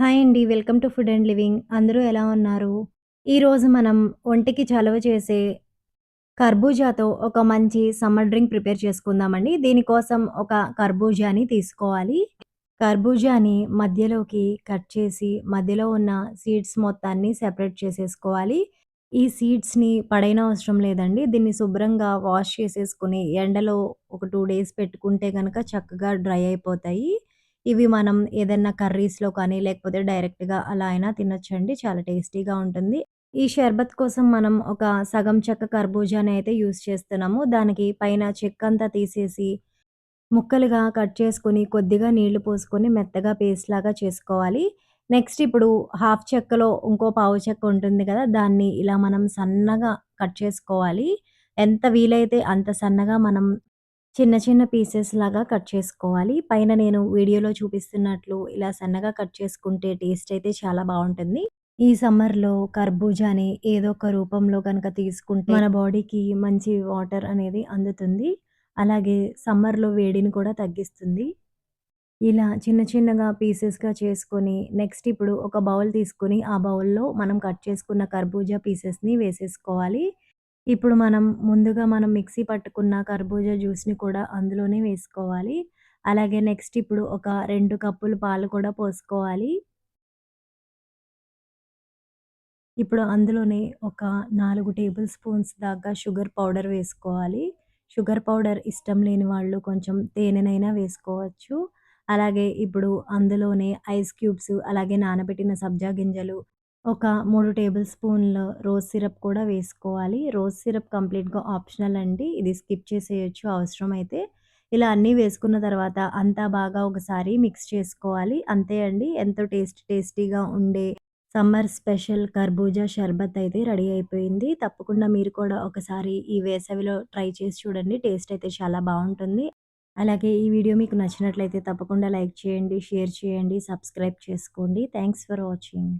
Hi అండి. Welcome to food and living. అందరూ ఎలా ఉన్నారు? ఈరోజు మనం ఒంటికి చలవ చేసే కర్బూజాతో ఒక మంచి సమ్మర్ డ్రింక్ ప్రిపేర్ చేసుకుందామండి. దీనికోసం ఒక కర్బూజాని తీసుకోవాలి. కర్బూజాని మధ్యలోకి కట్ చేసి మధ్యలో ఉన్న సీడ్స్ మొత్తాన్ని సెపరేట్ చేసేసుకోవాలి. ఈ సీడ్స్‌ని అవసరం లేదండి. దీన్ని శుభ్రంగా వాష్ చేసేసుకొని ఎండలో ఒక టూ డేస్ పెట్టుకుంటే గనక చక్కగా డ్రై అయిపోతాయి. ఇవి మనం ఏదైనా కర్రీస్‌లో కానీ, లేకపోతే డైరెక్ట్‌గా అలా అయినా తినొచ్చండి. చాలా టేస్టీగా ఉంటుంది. ఈ షర్బత్ కోసం మనం ఒక సగం చెక్క కర్బూజాని అయితే యూజ్ చేస్తున్నాము. దానికి పైన చెక్కంతా తీసేసి, ముక్కలుగా కట్ చేసుకొని, కొద్దిగా నీళ్ళు పోసుకొని మెత్తగా పేస్ట్‌లాగా చేసుకోవాలి. నెక్స్ట్ ఇప్పుడు హాఫ్ చెక్కలో ఇంకో పావు చెక్క ఉంటుంది కదా! దాన్ని ఇలా మనం సన్నగా కట్ చేసుకోవాలి. ఎంత వీలైతే అంత సన్నగా మనం చిన్న చిన్న పీసెస్ లాగా కట్ చేసుకోవాలి. పైన నేను వీడియోలో చూపిస్తున్నట్లు ఇలా సన్నగా కట్ చేసుకుంటే టేస్ట్ అయితే చాలా బావుంటుంది. ఈ సమ్మర్‌లో కర్బూజాని ఏదో ఒక రూపంలో గనక తీసుకుంటే మన బాడీకి మంచి వాటర్ అనేది అందుతుంది. అలాగే సమ్మర్‌లో వేడిని కూడా తగ్గిస్తుంది. ఇలా చిన్న చిన్నగా పీసెస్‌గా చేసుకొని నెక్స్ట్ ఇప్పుడు ఒక బౌల్ తీసుకొని ఆ బౌల్‌లో మనం కట్ చేసుకున్న కర్బూజా పీసెస్‌ని వేసేసుకోవాలి. ఇప్పుడు మనం ముందుగా మనం మిక్సీ పట్టుకున్న కర్బూజా జ్యూస్‌ని కూడా అందులోనే వేసుకోవాలి. అలాగే నెక్స్ట్ ఇప్పుడు ఒక రెండు కప్పులు పాలు కూడా పోసుకోవాలి. ఇప్పుడు అందులోనే ఒక నాలుగు టేబుల్ స్పూన్స్ దాకా షుగర్ పౌడర్ వేసుకోవాలి. షుగర్ పౌడర్ ఇష్టం లేని వాళ్ళు కొంచెం తేనెనైనా వేసుకోవచ్చు. అలాగే ఇప్పుడు అందులోనే ఐస్ క్యూబ్స్, అలాగే నానబెట్టిన సబ్జా గింజలు, ఒక మూడు టేబుల్ స్పూన్‌ల రోజ్ సిరప్ కూడా వేసుకోవాలి. రోజ్ సిరప్ కంప్లీట్‌గా ఆప్షనల్ అండి. ఇది స్కిప్ చేసేయొచ్చు అయితే ఇలా అన్నీ వేసుకున్న తర్వాత అంతా బాగా ఒకసారి మిక్స్ చేసుకోవాలి. అంతే అండి. ఎంతో టేస్ట్ టేస్టీగా ఉండే సమ్మర్ స్పెషల్ కర్బూజా షర్బత్ అయితే రెడీ అయిపోయింది. తప్పకుండా మీరు కూడా ఒకసారి ఈ వేసవిలో ట్రై చేసి చూడండి. టేస్ట్ అయితే చాలా బాగుంటుంది అలాగే ఈ వీడియో మీకు నచ్చినట్లయితే తప్పకుండా లైక్ చేయండి, షేర్ చేయండి, సబ్స్క్రైబ్ చేసుకోండి. Thanks for watching.